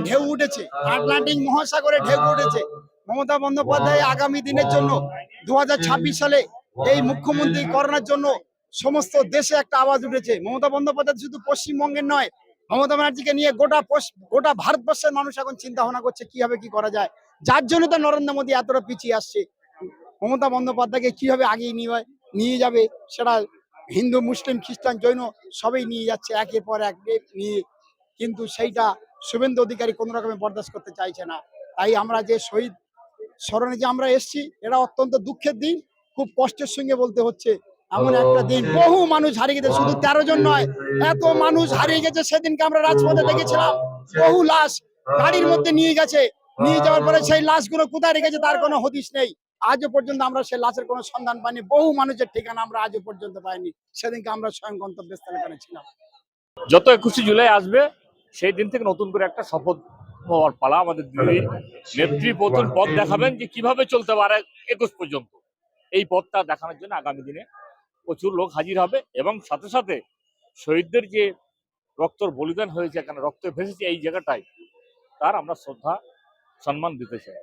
ঢেউ উঠেছে। আটলান্টিক মহাসাগরে ঢেউ উঠেছে। মমতা বন্দ্যোপাধ্যায় আগামী দিনের জন্য দুহাজার ছাব্বিশ সালে এই মুখ্যমন্ত্রী করোনার জন্য সমস্ত দেশে একটা আওয়াজ উঠেছে। মমতা বন্দ্যোপাধ্যায় শুধু পশ্চিমবঙ্গের নয় মমতা ব্যানার্জিকে নিয়ে গোটা গোটা ভারতবর্ষের মানুষ এখন চিন্তা ভাবনা করছে কীভাবে কি করা যায়? যার জন্য তো নরেন্দ্র মোদী এতটা পিছিয়ে আসছে। মমতা বন্দ্যোপাধ্যায়কে কীভাবে আগিয়ে নিয়ে নিয়ে যাবে সেটা হিন্দু মুসলিম খ্রিস্টান জৈন সবই নিয়ে যাচ্ছে একের পর এক নিয়ে কিন্তু সেইটা শুভেন্দু অধিকারী কোনো রকমের বরদাস্ত করতে চাইছে না। তাই আমরা যে শহীদ স্মরণে যে আমরা এসেছি এটা অত্যন্ত দুঃখের দিন খুব কষ্টের সঙ্গে বলতে হচ্ছে এমন একটা দিন। বহু মানুষ হারিয়ে গেছে শুধু তেরো জন নয় এত মানুষ হারিয়ে গেছে সেদিনকে আমরা রাজপথে দেখেছিলাম। বহু লাশ গাড়ির মধ্যে নিয়ে গেছে নিয়ে যাওয়ার পরে সেই লাশগুলো কোথায় রেখেছে তার কোনো হদিশ নেই। আজও পর্যন্ত আমরা সেই লাশের কোনো সন্ধান পাইনি বহু মানুষের ঠিকানা আমরা আজও পর্যন্ত পাইনি। সেদিনকে আমরা স্বয়ং গন্তব্যস্থলে করেছিলাম যত একুশে জুলাই আসবে সেই দিন থেকে নতুন করে একটা শপথ হওয়ার পালা আমাদের দিল্লি নেত্রী প্রথম পথ দেখাবেন যে কীভাবে চলতে পারে একুশ পর্যন্ত। এই পথটা দেখানোর জন্য আগামী দিনে প্রচুর লোক হাজির হবে এবং সাথে সাথে শহীদদের যে রক্তর বলিদান হয়েছে, এখানে রক্ত ভেসেছে এই জায়গাটায়, তার আমরা শ্রদ্ধা, সম্মান দিতে চাই।